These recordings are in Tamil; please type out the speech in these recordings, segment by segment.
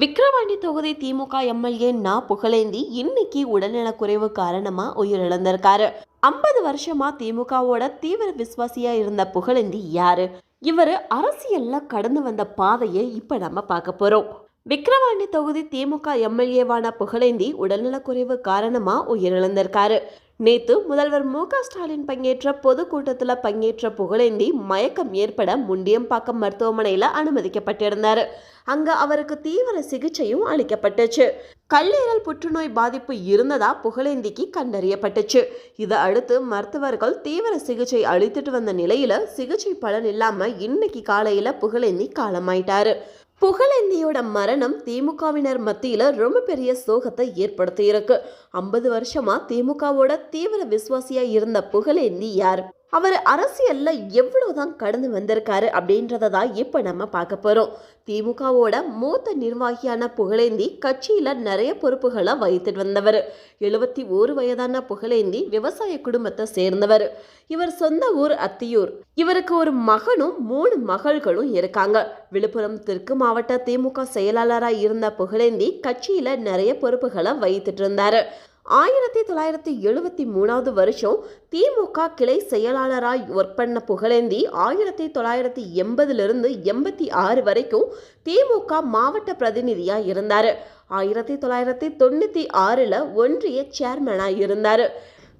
விக்ரவாண்டி தொகுதி திமுக எம்எல்ஏ நா. புகழேந்தி இன்னைக்கு உடல்நலக்குறைவு காரணமா உயிரிழந்திருக்காரு. ஐம்பது வருஷமா திமுகவோட தீவிர விசுவாசியா இருந்த புகழேந்தி யாரு? இவர் அரசியல்ல கடந்து வந்த பாதையை இப்ப நம்ம பார்க்க போறோம். விக்ரவாண்டி தொகுதி திமுக எம்எல்ஏவான புகழேந்தி உடல்நலக்குறைவு காரணமா உயிரிழந்திருக்காரு. நேத்து முதல்வர் மு ஸ்டாலின் பங்கேற்ற பொதுக்கூட்டத்தில் பங்கேற்ற புகழேந்தி மயக்கம் ஏற்பட முண்டியம்பாக்கம் மருத்துவமனையில் அனுமதிக்கப்பட்டிருந்தார். அங்க அவருக்கு தீவிர சிகிச்சையும் அளிக்கப்பட்டுச்சு. கல்லீரல் புற்றுநோய் பாதிப்பு இருந்ததா புகழேந்திக்கு கண்டறியப்பட்டுச்சு. இதை அடுத்து மருத்துவர்கள் தீவிர சிகிச்சை அளித்துட்டு வந்த நிலையில சிகிச்சை பலன் இல்லாம இன்னைக்கு காலையில புகழேந்தி காலமாயிட்டாரு. புகழேந்தியோட மரணம் திமுகவினர் மத்தியில் ரொம்ப பெரிய சோகத்தை ஏற்படுத்தி இருக்கு ஐம்பது வருஷமா திமுகவோட தீவிர விசுவாசியா இருந்த புகழேந்தி யார்? அவர் அரசியலில் எவ்வளவுதான் கடந்து வந்திருக்காரு அப்படின்றத தான் இப்போ நம்ம பார்க்க போகிறோம் திமுகவோட மூத்த நிர்வாகியான புகழேந்தி கட்சியில் நிறைய பொறுப்புகளை வகித்துட்டு வந்தவர். எழுபத்தி ஓரு வயதான புகழேந்தி விவசாய குடும்பத்தை சேர்ந்தவர். இவர் சொந்த ஊர் அத்தியூர். இவருக்கு ஒரு மகனும் மூணு மகள்களும் இருக்காங்க. விழுப்புரம் தெற்கு மாவட்ட திமுக செயலாளராக இருந்த புகழேந்தி கட்சியில் நிறைய பொறுப்புகளை வகித்துட்டு இருந்தார். ஆயிரத்தி தொள்ளாயிரத்தி எழுபத்தி மூணாவது வருஷம் திமுக கிளை செயலாளராய் ஒர்க் பண்ண புகழேந்தி ஆயிரத்தி தொள்ளாயிரத்தி எண்பதுலேருந்து எண்பத்தி ஆறு வரைக்கும் திமுக மாவட்ட பிரதிநிதியாக இருந்தார். ஆயிரத்தி தொள்ளாயிரத்தி தொண்ணூற்றி ஆறில் ஒன்றிய சேர்மனாக இருந்தார்.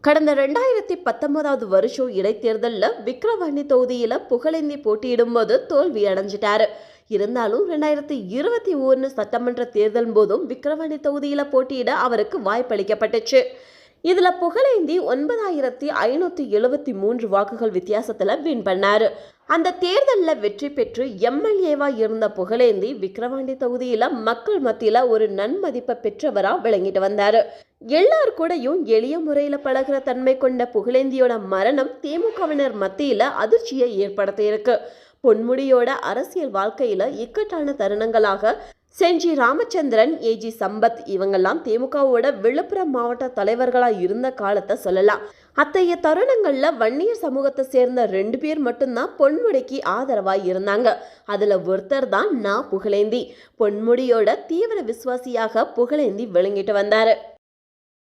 கடந்த ரெண்டாயிரத்தி பத்தொன்பதாவது வருஷம் இடைத்தேர்தலில் விக்ரவாணி தொகுதியில் புகழேந்தி போட்டியிடும்போது தோல்வி அடைஞ்சிட்டாரு. இருந்தாலும் ரெண்டாயிரத்தி இருபத்தி ஒன்று சட்டமன்ற தேர்தல் போதும் விக்கிரவாண்டி தொகுதியில் போட்டியிட அவருக்கு வாய்ப்பளிக்கப்பட்டுச்சு இதில் புகழேந்தி ஒன்பதாயிரத்தி ஐநூற்றி எழுபத்தி மூன்று வாக்குகள் வித்தியாசத்தில் வின் பண்ணார். அந்த தேர்தலில் வெற்றி பெற்று எம்எல்ஏவாக இருந்த புகழேந்தி விக்கிரவாண்டி தொகுதியில் மக்கள் மத்தியில் ஒரு நன்மதிப்பை பெற்றவராக விளங்கிட்டு வந்தார். எல்லார் கூடயும் எளிய முறையில் பழகுற தன்மை கொண்ட புகழேந்தியோட மரணம் திமுகவினர் மத்தியில் அதிர்ச்சியை ஏற்படுத்தியிருக்கு. பொன்முடியோட அரசியல் வாழ்க்கையில இக்கட்டான தருணங்களாக செஞ்சி ராமச்சந்திரன் ஏஜி சம்பத் இவங்கெல்லாம் திமுகவோட விழுப்புரம் மாவட்ட தலைவர்களாக இருந்த காலத்தை சொல்லலாம். அத்தகைய தருணங்களில் வன்னியர் சமூகத்தை சேர்ந்த ரெண்டு பேர் மட்டும்தான் பொன்முடிக்கு ஆதரவாக இருந்தாங்க. அதில் ஒருத்தர் தான் நான் புகழேந்தி. பொன்முடியோட தீவிர விசுவாசியாக புகழேந்தி விளங்கிட்டு வந்தாரு.